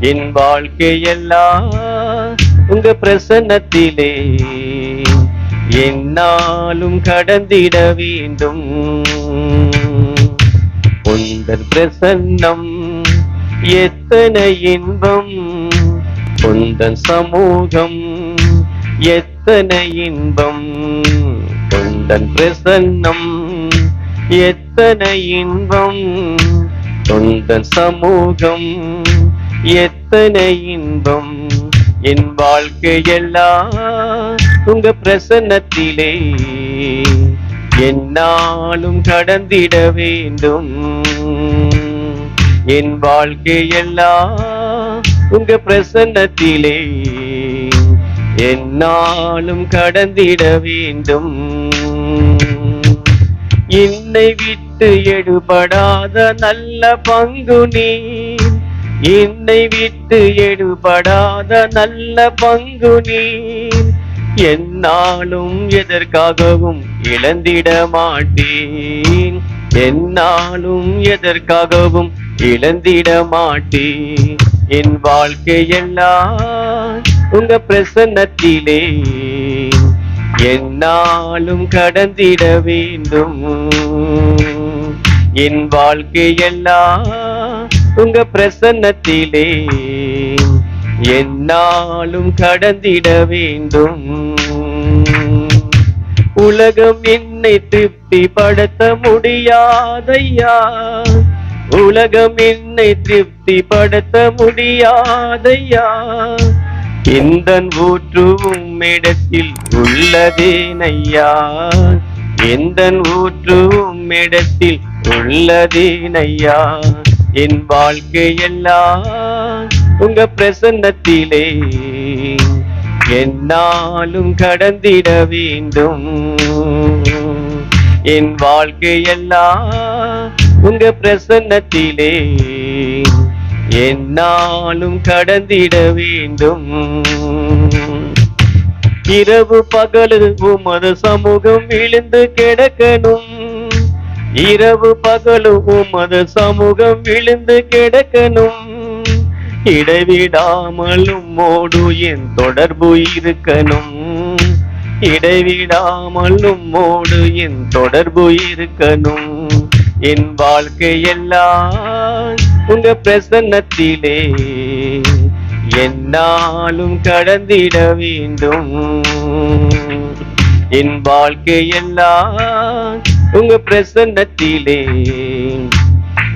என் வாழ்க்கையெல்லாம் உங்க பிரசன்னத்திலே. என்னாலும் கடந்திட வேண்டும். உந்தன் பிரசன்னம் எத்தனை இன்பம். உந்தன் சமூகம் எத்தனை இன்பம். உந்தன் பிரசன்னம் எத்தனை இன்பம். உந்தன் சமூகம் எத்தனை இன்பம் என் வாழ்க்கையெல்லாம் உங்க பிரசன்னத்திலே. என்னாலும் கடந்திட வேண்டும். என் வாழ்க்கையெல்லாம் உங்க பிரசன்னத்திலே. என்னாலும் கடந்திட வேண்டும். என்னை விட்டு எடுபடாத நல்ல பங்கு நீ. என்னை விட்டு எடுபடாத நல்ல பங்கு நீ. என்னாலும் எதற்காகவும் இழந்திட மாட்டேன். என்னாலும் எதற்காகவும் இழந்திட மாட்டேன். என் வாழ்க்கையெல்லாம் உங்க பிரசன்னத்திலே. என்னாலும் கடந்திட வேண்டும். என் வாழ்க்கையெல்லாம் உங்க பிரசன்னத்திலே. என்னாலும் கடந்திட வேண்டும். உலகம் என்னை திருப்திப்படுத்த முடியாதையா உலகம் என்னை திருப்திப்படுத்த முடியாதையா இந்த ஊற்றும் இடத்தில் உள்ளதேனையா. எந்த ஊற்றும் இடத்தில் உள்ளதேனையா. என் வாழ்க்கையெல்லாம் உங்க பிரசன்னத்திலே. என்னாலும் கடந்திட வேண்டும். என் வாழ்க்கையெல்லாம் உங்க பிரசன்னத்திலே. என்னாலும் கடந்திட வேண்டும். இரவு பகலு உமது சமூகம் விழுந்து கிடக்கணும். இரவு பகலும் உமது சமூகம் விழுந்து கிடக்கணும். இடைவிடாமலும் மோடு என் தொடர்பு இருக்கணும். இடைவிடாமலும் மோடு என் தொடர்பு இருக்கணும். என் வாழ்க்கையெல்லாம் உங்க பிரசன்னத்திலே என்னாலும் கடந்திட வேண்டும். என் வாழ்க்கையெல்லாம் உங்க பிரசன்னத்திலே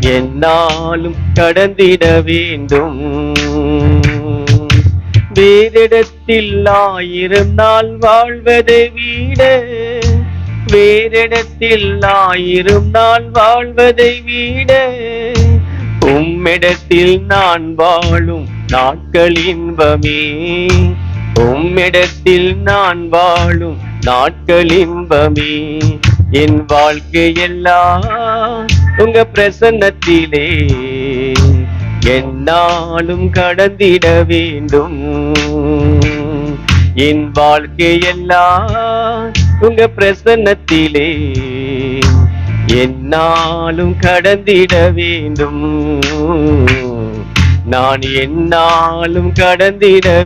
என்னாலும் கடந்திட வேண்டும். வேறிடத்தில் ஆயிரம் நாள் வாழ்வதை விட வேறிடத்தில் ஆயிரம் நாள் வாழ்வதை விட உம்மிடத்தில் நான் வாழும் நாட்கள் இன்பமே. உம்மிடத்தில் நான் வாழும் நாட்கள் இன்பமே. என் வாழ்க்கையெல்லாம் உங்க பிரசன்னத்திலே. என்னாலும் கடந்திட வேண்டும். என் வாழ்க்கையெல்லாம் உங்க பிரசன்னத்திலே. என்னாலும் கடந்திட வேண்டும். நான் என்னாலும் கடந்திட